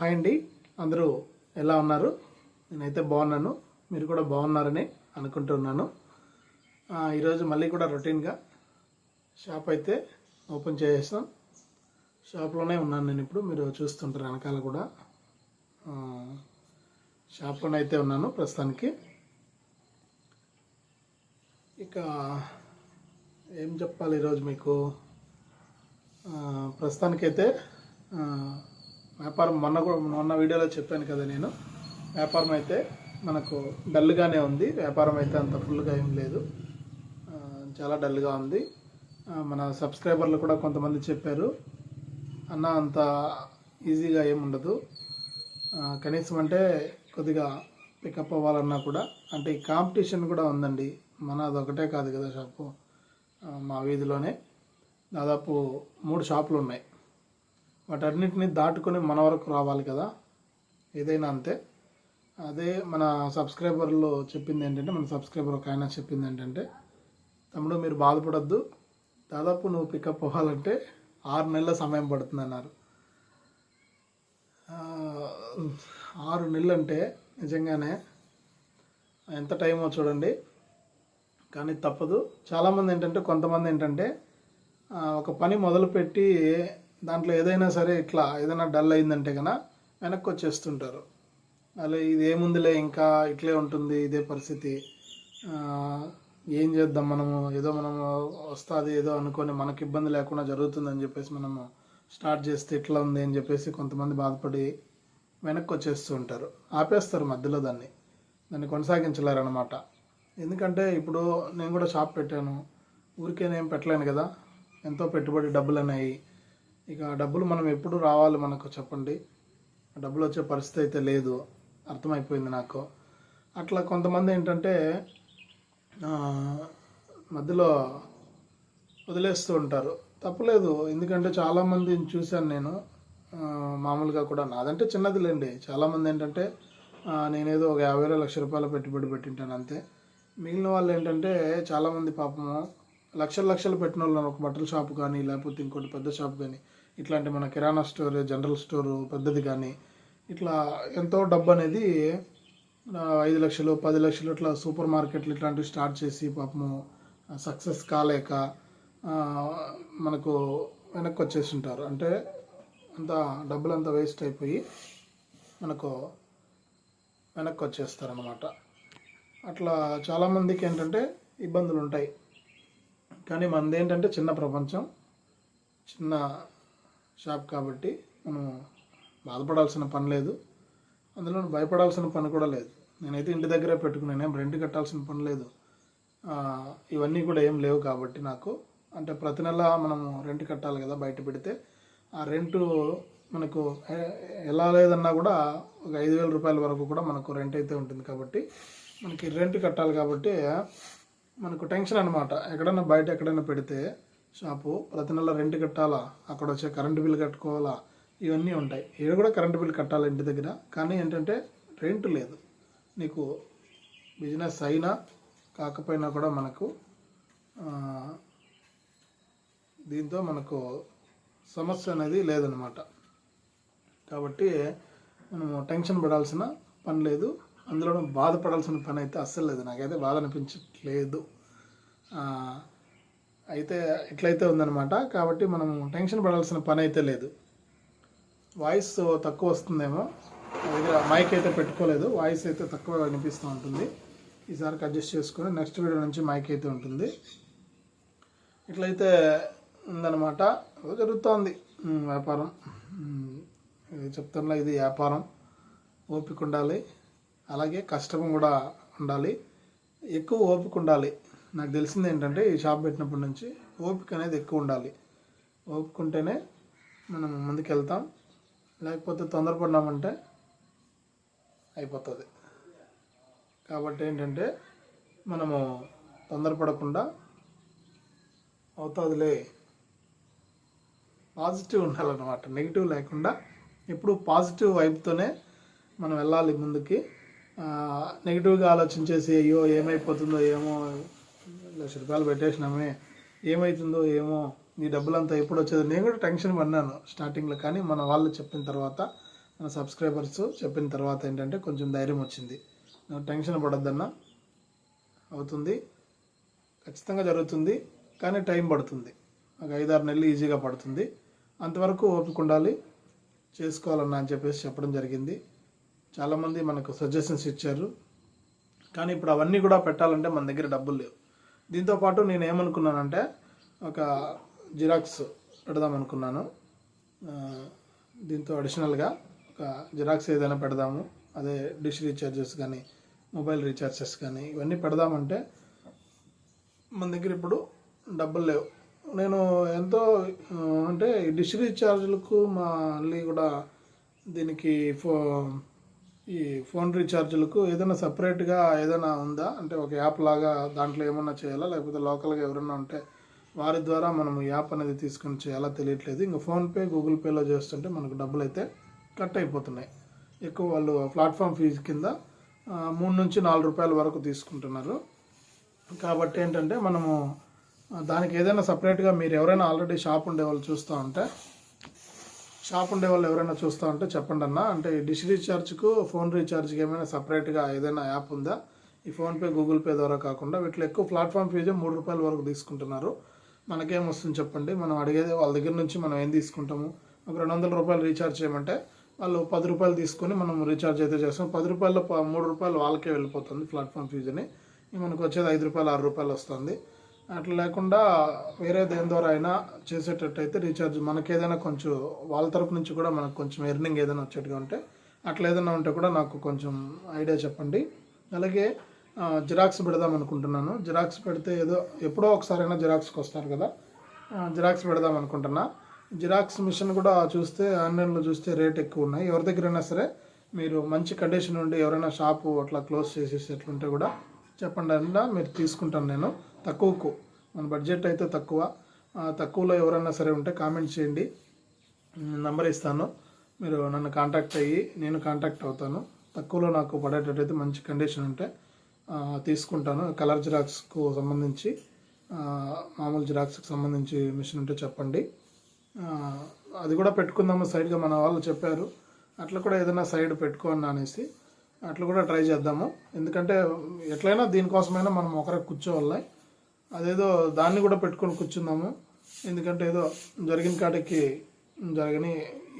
Hi అండి. అందరూ ఎలా ఉన్నారు? నేనైతే బాగున్నాను. మీరు కూడా బాగున్నారని అనుకుంటున్నాను. ఈరోజు మళ్ళీ కూడా రొటీన్గా షాప్ అయితే ఓపెన్ చేసేసాం షాప్లోనే ఉన్నాను నేను ఇప్పుడు. మీరు చూస్తుంటారు వెనకాల కూడా. షాప్లోనే అయితే ఉన్నాను ప్రస్తుతానికి. ఇక ఏం చెప్పాలి ఈరోజు మీకు? ప్రస్తుతానికైతే వ్యాపారం మొన్న కూడా మొన్న వీడియోలో చెప్పాను కదా నేను. వ్యాపారం అయితే మనకు డల్గానే ఉంది. వ్యాపారం అయితే అంత ఫుల్గా ఏం లేదు. చాలా డల్గా ఉంది. మన సబ్స్క్రైబర్లు కూడా కొంతమంది చెప్పారు. అన్న అంత ఈజీగా ఏం ఉండదు. కనీసం అంటే కొద్దిగా పికప్ అవ్వాలన్నా కూడా అంటే ఈ కాంపిటీషన్ కూడా ఉందండి. మన అదొకటే కాదు కదా షాపు. మా వీధిలోనే దాదాపు మూడు షాపులు ఉన్నాయి. వాటన్నిటిని దాటుకొని మన వరకు రావాలి కదా? ఏదైనా అంతే. అదే మన సబ్స్క్రైబర్లో చెప్పింది ఏంటంటే మన సబ్స్క్రైబర్ ఒక ఆయన చెప్పింది ఏంటంటే తమ్ముడు మీరు బాధపడద్దు. దాదాపు నువ్వు పికప్ అవ్వాలంటే ఆరు నెలల సమయం పడుతుంది అన్నారు ఆరు నెలలు అంటే నిజంగానే ఎంత టైమో చూడండి. కానీ తప్పదు. చాలామంది ఏంటంటే కొంతమంది ఏంటంటే ఒక పని మొదలుపెట్టి దాంట్లో ఏదైనా సరే ఇట్లా ఏదైనా డల్ అయిందంటే కనుక వెనక్కి వచ్చేస్తుంటారు అలా ఇది ఏముందిలే ఇంకా ఇట్లే ఉంటుంది ఇదే పరిస్థితి. ఏం చేద్దాం మనము? ఏదో మనము వస్తుంది ఏదో అనుకొని మనకి ఇబ్బంది లేకుండా జరుగుతుందని చెప్పేసి మనము స్టార్ట్ చేస్తే ఇట్లా ఉంది అని చెప్పేసి కొంతమంది బాధపడి వెనక్కి వచ్చేస్తూ ఉంటారు ఆపేస్తారు మధ్యలో దాన్ని. దాన్ని కొనసాగించలేరు అనమాట ఎందుకంటే ఇప్పుడు నేను కూడా షాప్ పెట్టాను. ఊరికే నేను పెట్టలేను కదా. ఎంతో పెట్టుబడి డబ్బులు అనేవి ఇక డబ్బులు మనం ఎప్పుడు రావాలి మనకు చెప్పండి. డబ్బులు వచ్చే పరిస్థితి అయితే లేదు. అర్థమైపోయింది నాకు. అట్లా కొంతమంది ఏంటంటే మధ్యలో వదిలేస్తూ ఉంటారు. తప్పలేదు. ఎందుకంటే చాలామందిని చూశాను నేను. మామూలుగా కూడా నాదంటే చిన్నదిలేండి. చాలామంది ఏంటంటే నేనేదో ఒక యాభై వేల లక్ష రూపాయల పెట్టుబడి పెట్టింటాను అంతే. మిగిలిన వాళ్ళు ఏంటంటే చాలామంది పాపము లక్షల లక్షలు పెట్టిన వాళ్ళు ఒక బట్టల షాప్ కానీ లేకపోతే ఇంకోటి పెద్ద షాప్ కానీ. ఇట్లాంటి మన కిరాణా స్టోర్ జనరల్ స్టోరు పెద్దది కానీ ఇట్లా ఎంతో డబ్బు అనేది ఐదు లక్షలు పది లక్షలు ఇట్లా సూపర్ మార్కెట్లు ఇట్లాంటివి స్టార్ట్ చేసి పాపము సక్సెస్ కాలేక మనకు వెనక్కి వచ్చేసి ఉంటారు అంటే అంత డబ్బులు అంతా వేస్ట్ అయిపోయి మనకు వెనక్కి వచ్చేస్తారనమాట అట్లా చాలామందికి ఏంటంటే ఇబ్బందులు ఉంటాయి కానీ మనది ఏంటంటే చిన్న ప్రపంచం చిన్న షాప్ కాబట్టి మనం బాధపడాల్సిన పని లేదు. అందులో భయపడాల్సిన పని కూడా లేదు. నేనైతే ఇంటి దగ్గరే పెట్టుకున్నాను. ఏం రెంట్ కట్టాల్సిన పని లేదు. ఇవన్నీ కూడా ఏం లేవు కాబట్టి నాకు. అంటే ప్రతి నెల మనము రెంట్ కట్టాలి కదా బయట పెడితే. ఆ రెంటు మనకు ఎలా లేదన్నా కూడా ఒక ఐదు వేల రూపాయల వరకు కూడా మనకు రెంట్ అయితే ఉంటుంది కాబట్టి మనకి రెంట్ కట్టాలి కాబట్టి మనకు టెన్షన్ అనమాట ఎక్కడైనా బయట ఎక్కడైనా పెడితే షాపు ప్రతి నెల రెంట్ కట్టాలా? అక్కడ వచ్చే కరెంటు బిల్ కట్టుకోవాలా? ఇవన్నీ ఉంటాయి. ఇక్కడ కూడా కరెంటు బిల్ కట్టాలి ఇంటి దగ్గర? కానీ ఏంటంటే రెంట్ లేదు. నీకు బిజినెస్ అయినా కాకపోయినా కూడా మనకు దీంతో మనకు సమస్య అనేది లేదనమాట. కాబట్టి మనము టెన్షన్ పడాల్సిన పని లేదు. అందులో బాధపడాల్సిన పని అయితే అస్సలు లేదు. నాకైతే బాధ అనిపించట్లేదు. అయితే ఇట్లయితే ఉందన్నమాట. కాబట్టి మనం టెన్షన్ పడాల్సిన పని అయితే లేదు. వాయిస్ తక్కువ వస్తుందేమో. దగ్గర మైక్ అయితే పెట్టుకోలేదు. వాయిస్ అయితే తక్కువ వినిపిస్తూ ఉంటుంది. ఈసారికి అడ్జస్ట్ చేసుకొని నెక్స్ట్ వీడియో నుంచి మైక్ అయితే ఉంటుంది. ఇట్లయితే ఉందన్నమాట. జరుగుతోంది. వ్యాపారం. ఇది చెప్తున్నా ఇది వ్యాపారం. ఓపిక ఉండాలి. అలాగే కష్టం కూడా ఉండాలి. ఎక్కువ ఓపిక ఉండాలి. నాకు తెలిసింది ఏంటంటే ఈ షాప్ పెట్టినప్పటి నుంచి ఓపిక అనేది ఎక్కువ ఉండాలి. ఓపిక ఉంటేనే మనం ముందుకు వెళ్తాం లేకపోతే తొందరపడినామంటే అయిపోతుంది. కాబట్టి ఏంటంటే మనము తొందరపడకుండా అవుతుందిలే. పాజిటివ్ ఉండాలన్నమాట. నెగిటివ్ లేకుండా ఎప్పుడు పాజిటివ్ వైపుతోనే మనం వెళ్ళాలి ముందుకి. నెగిటివ్గా ఆలోచించేసి అయ్యో ఏమైపోతుందో ఏమో లక్ష రూపాయలు పెట్టేసినామే. ఏమవుతుందో ఏమో నీ డబ్బులంతా ఎప్పుడు వచ్చేది నేను కూడా టెన్షన్ పడినాను స్టార్టింగ్లో. కానీ మన వాళ్ళు చెప్పిన తర్వాత మన సబ్స్క్రైబర్స్ చెప్పిన తర్వాత ఏంటంటే కొంచెం ధైర్యం వచ్చింది. నువ్వు టెన్షన్ పడొద్దన్నా. అవుతుంది. ఖచ్చితంగా జరుగుతుంది. కానీ టైం పడుతుంది. ఒక ఐదారు నెలలు ఈజీగా పడుతుంది. అంతవరకు ఓపిక ఉండాలి. చేసుకోవాలన్నా అని చెప్పేసి చెప్పడం జరిగింది. చాలామంది మనకు సజెషన్స్ ఇచ్చారు. కానీ ఇప్పుడు అవన్నీ కూడా పెట్టాలంటే మన దగ్గర డబ్బులు లేవు. దీంతోపాటు నేను ఏమనుకున్నానంటే ఒక జిరాక్స్ పెడదాం అనుకున్నాను. దీంతో అడిషనల్గా ఒక జిరాక్స్ ఏదైనా పెడదాము. అదే డిష్ రీఛార్జెస్ కానీ మొబైల్ రీఛార్జెస్ కానీ ఇవన్నీ పెడదామంటే మన దగ్గర ఇప్పుడు డబ్బులు లేవు. నేను ఎంతో అంటే డిష్ రీఛార్జ్లకు మళ్ళీ కూడా దీనికి ఫో ఈ ఫోన్ రీఛార్జ్లకు ఏదైనా సపరేట్గా ఏదైనా ఉందా? అంటే ఒక యాప్ లాగా దాంట్లో ఏమన్నా చేయాలా? లేకపోతే లోకల్గా ఎవరైనా ఉంటే వారి ద్వారా మనం యాప్ అనేది తీసుకొని చేయాలా తెలియట్లేదు. ఇంకా ఫోన్పే గూగుల్ పేలో చేస్తుంటే మనకు డబ్బులు అయితే కట్ అయిపోతున్నాయి. ఎక్కువ వాళ్ళు ప్లాట్ఫామ్ ఫీజు కింద మూడు నుంచి నాలుగు రూపాయల వరకు తీసుకుంటున్నారు. కాబట్టి ఏంటంటే మనము దానికి ఏదైనా సపరేట్గా మీరు ఎవరైనా ఆల్రెడీ షాప్ ఉండే వాళ్ళు చూస్తూ ఉంటే షాప్ ఉండే వాళ్ళు ఎవరైనా చూస్తా ఉంటే చెప్పండి అన్న. అంటే డిష్ రీఛార్జ్కు ఫోన్ రీఛార్జ్కి ఏమైనా సపరేట్గా ఏదైనా యాప్ ఉందా? ఈ ఫోన్పే గూగుల్ పే ద్వారా కాకుండా వీటిలో ఎక్కువ ప్లాట్ఫామ్ ఫీజు మూడు రూపాయల వరకు తీసుకుంటున్నారు. మనకేం వస్తుంది చెప్పండి? మనం అడిగేది వాళ్ళ దగ్గర నుంచి మనం ఏం తీసుకుంటాము? ఒక రెండు వందల రూపాయలు రీఛార్జ్ చేయమంటే వాళ్ళు పది రూపాయలు తీసుకొని మనం రీఛార్జ్ అయితే చేస్తాం. పది రూపాయల ప- మూడు రూపాయలు వాళ్ళకే వెళ్ళిపోతుంది ప్లాట్ఫామ్ ఫీజుని. మనకు వచ్చేది ఐదు రూపాయలు ఆరు రూపాయలు వస్తుంది. అట్లా లేకుండా వేరే దేని ద్వారా అయినా చేసేటట్టయితే రీఛార్జ్ మనకి ఏదైనా కొంచెం వాళ్ళ తరపు నుంచి కూడా మనకు కొంచెం ఎర్నింగ్ ఏదైనా వచ్చేట్టుగా ఉంటే అట్లా ఏదైనా ఉంటే కూడా నాకు కొంచెం ఐడియా చెప్పండి. అలాగే జిరాక్స్ పెడదాం అనుకుంటున్నాను. జిరాక్స్ పెడితే ఏదో ఎప్పుడో ఒకసారైనా జిరాక్స్కి వస్తారు కదా. జిరాక్స్ పెడదాం అనుకుంటున్నా. జిరాక్స్ మిషన్ కూడా చూస్తే ఆన్లైన్లో చూస్తే రేట్ ఎక్కువ ఉన్నాయి. ఎవరి దగ్గరైనా సరే మీరు మంచి కండిషన్ ఉండి ఎవరైనా షాపు అట్లా క్లోజ్ చేసేసి ఎట్లుంటే కూడా చెప్పండి అన్న మీరు తీసుకుంటాను నేను. తక్కువకు మన బడ్జెట్ అయితే తక్కువ. తక్కువలో ఎవరైనా సరే ఉంటే కామెంట్ చేయండి. నంబర్ ఇస్తాను. మీరు నన్ను కాంటాక్ట్ అయ్యి నేను కాంటాక్ట్ అవుతాను. తక్కువలో నాకు పడేటట్టయితే మంచి కండిషన్ ఉంటే తీసుకుంటాను. కలర్ జిరాక్స్కు సంబంధించి మామూలు జిరాక్స్కి సంబంధించి మిషన్ ఉంటే చెప్పండి. అది కూడా పెట్టుకుందాము. సైడ్గా మన వాళ్ళు చెప్పారు. అట్లా కూడా ఏదైనా సైడ్ పెట్టుకోండి అనేసి అట్లా కూడా ట్రై చేద్దాము. ఎందుకంటే ఎట్లయినా దీనికోసమైనా మనం ఒకరికి కూర్చోవాలి. అదేదో దాన్ని కూడా పెట్టుకొని కూర్చుందాము ఎందుకంటే ఏదో జరిగిన కాటికి జరగని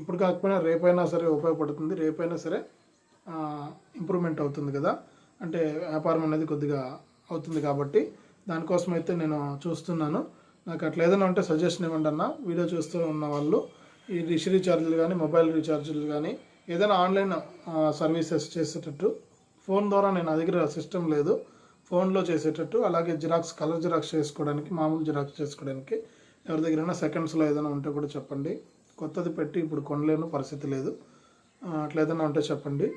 ఇప్పుడు కాకపోయినా రేపైనా సరే ఉపయోగపడుతుంది. రేపైనా సరే ఇంప్రూవ్మెంట్ అవుతుంది కదా. అంటే వ్యాపారం అనేది కొద్దిగా అవుతుంది కాబట్టి దానికోసం అయితే నేను చూస్తున్నాను. నాకు అట్లా ఏదైనా ఉంటే సజెషన్ ఇవ్వండి అన్న. వీడియో చూస్తూ ఉన్న వాళ్ళు ఈ డిష్ రీఛార్జీలు కానీ మొబైల్ రీఛార్జీలు కానీ ఏదైనా ఆన్లైన్ సర్వీసెస్ చేసేటట్టు ఫోన్ ద్వారా నేను నా దగ్గర సిస్టమ్ లేదు. ఫోన్లో చేసేటట్టు అలాగే జిరాక్స్ కలర్ జిరాక్స్ చేసుకోవడానికి మామూలు జిరాక్స్ చేసుకోవడానికి ఎవరి దగ్గరైనా సెకండ్స్లో ఏదైనా ఉంటే కూడా చెప్పండి. కొత్తది పెట్టి ఇప్పుడు కొనలేను పరిస్థితి లేదు. అట్లా ఏదైనా ఉంటే చెప్పండి.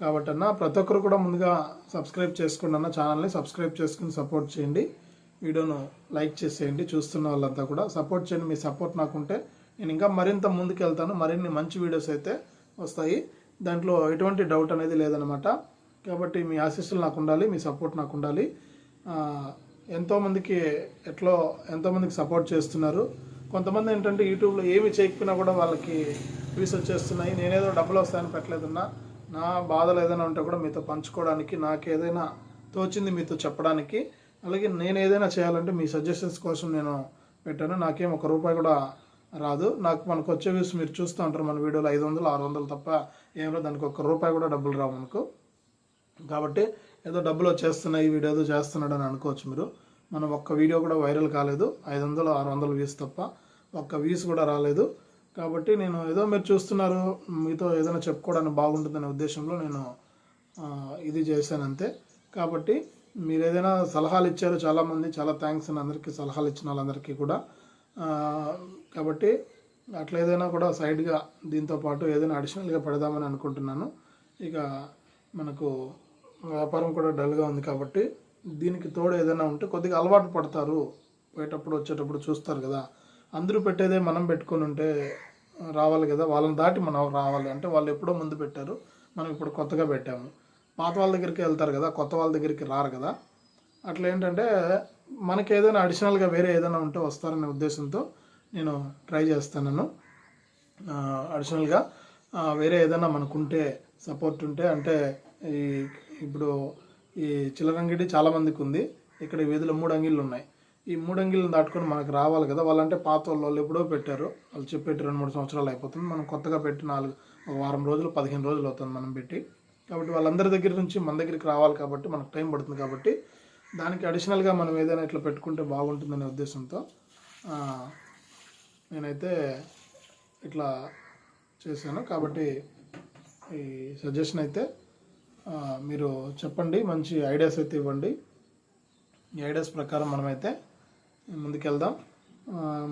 కాబట్టి అన్న ప్రతి ఒక్కరు కూడా ముందుగా సబ్స్క్రైబ్ చేసుకోండి అన్న ఛానల్ని సబ్స్క్రైబ్ చేసుకుని సపోర్ట్ చేయండి. వీడియోను లైక్ చేసేయండి. చూస్తున్న వాళ్ళంతా కూడా సపోర్ట్ చేయండి. మీ సపోర్ట్ నాకుంటే నేను ఇంకా మరింత ముందుకు వెళ్తాను మరిన్ని మంచి వీడియోస్ అయితే వస్తాయి. దాంట్లో ఎటువంటి డౌట్ అనేది లేదనమాట కాబట్టి మీ ఆశీస్సులు నాకు ఉండాలి మీ సపోర్ట్ నాకు ఉండాలి. ఎంతోమందికి ఎట్లో ఎంతోమందికి సపోర్ట్ చేస్తున్నారు. కొంతమంది ఏంటంటే యూట్యూబ్లో ఏమి చేయకపోయినా కూడా వాళ్ళకి వ్యూస్ వచ్చేస్తున్నాయి. నేనేదో డబ్బులు వస్తాయని పెట్టలేదన్నా నా బాధలు ఏదైనా ఉంటే కూడా మీతో పంచుకోవడానికి నాకు ఏదైనా తోచింది మీతో చెప్పడానికి అలాగే నేను ఏదైనా చేయాలంటే మీ సజెషన్స్ కోసం నేను పెట్టాను. నాకేం ఒక రూపాయి కూడా రాదు. నాకు మనకు వచ్చే వ్యూస్ మీరు చూస్తూ ఉంటారు మన వీడియోలో ఐదు వందలు ఆరు వందలు తప్ప ఏం దానికి ఒక్క రూపాయి కూడా డబ్బులు రావు మనకు. కాబట్టి ఏదో డబ్బులు వచ్చేస్తున్నాయి వీడియో ఏదో చేస్తున్నాడు అని అనుకోవచ్చు మీరు. మనం ఒక్క వీడియో కూడా వైరల్ కాలేదు. ఐదు వందలు ఆరు వందలు వ్యూస్ తప్ప ఒక్క వ్యూస్ కూడా రాలేదు. కాబట్టి నేను ఏదో మీరు చూస్తున్నారు మీతో ఏదైనా చెప్పుకోవడానికి బాగుంటుందనే ఉద్దేశంలో నేను ఇది చేశాను అంతే. కాబట్టి మీరు ఏదైనా సలహాలు ఇచ్చారు చాలామంది చాలా థ్యాంక్స్ అని అందరికీ సలహాలు ఇచ్చిన వాళ్ళందరికీ కూడా. కాబట్టి అట్లా ఏదైనా కూడా సైడ్గా దీంతో పాటు ఏదైనా అడిషనల్గా పెడదామని అనుకుంటున్నాను. ఇక మనకు వ్యాపారం కూడా డల్గా ఉంది కాబట్టి దీనికి తోడు ఏదైనా ఉంటే కొద్దిగా అలవాటు పడతారు. పోయేటప్పుడు వచ్చేటప్పుడు చూస్తారు కదా. అందరూ పెట్టేదే మనం పెట్టుకొని ఉంటే రావాలి కదా. వాళ్ళని దాటి మనం రావాలి అంటే వాళ్ళు ఎప్పుడో ముందు పెట్టారు. మనం ఇప్పుడు కొత్తగా పెట్టాము. పాత వాళ్ళ దగ్గరికి వెళ్తారు కదా. కొత్త వాళ్ళ దగ్గరికి రారు కదా. అట్లా ఏంటంటే మనకి ఏదైనా అడిషనల్గా వేరే ఏదైనా ఉంటే వస్తారనే ఉద్దేశంతో నేను ట్రై చేస్తాను అడిషనల్గా వేరే ఏదైనా మనకుంటే సపోర్ట్ ఉంటే అంటే ఈ ఇప్పుడు ఈ చిల్లరంగిడి చాలా మందికి ఉంది. ఇక్కడ ఈ వీధిలో మూడు అంగిళ్ళు ఉన్నాయి. ఈ మూడు అంగిళ్ళని దాటుకొని మనకు రావాలి కదా. వాళ్ళంటే పాత వాళ్ళు వాళ్ళు ఎప్పుడో పెట్టారు. వాళ్ళు చెప్పేటి రెండు మూడు సంవత్సరాలు అయిపోతుంది. మనం కొత్తగా పెట్టి నాలుగు ఒక వారం రోజులు పదిహేను రోజులు అవుతుంది మనం పెట్టి. కాబట్టి వాళ్ళందరి దగ్గర నుంచి మన దగ్గరికి రావాలి కాబట్టి మనకు టైం పడుతుంది కాబట్టి దానికి అడిషనల్గా మనం ఏదైనా ఇట్లా పెట్టుకుంటే బాగుంటుందనే ఉద్దేశంతో నేనైతే ఇట్లా చేశాను. కాబట్టి ఈ సజెషన్ అయితే మీరు చెప్పండి మంచి ఐడియాస్ అయితే ఇవ్వండి. ఈ ఐడియాస్ ప్రకారం మనమైతే ముందుకెళ్దాం.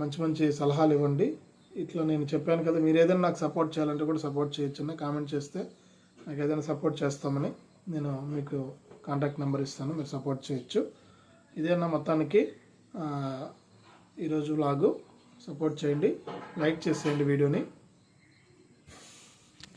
మంచి మంచి సలహాలు ఇవ్వండి. ఇట్లా నేను చెప్పాను కదా మీరు ఏదైనా నాకు సపోర్ట్ చేయాలంటే కూడా సపోర్ట్ చేయొచ్చు కామెంట్ చేస్తే నాకు ఏదైనా సపోర్ట్ చేస్తామని నేను మీకు కాంటాక్ట్ నెంబర్ ఇస్తాను మీరు సపోర్ట్ చేయొచ్చు. ఇదేనా మొత్తానికి ఈరోజు లాగు సపోర్ట్ చేయండి లైక్ చేసేయండి వీడియోని.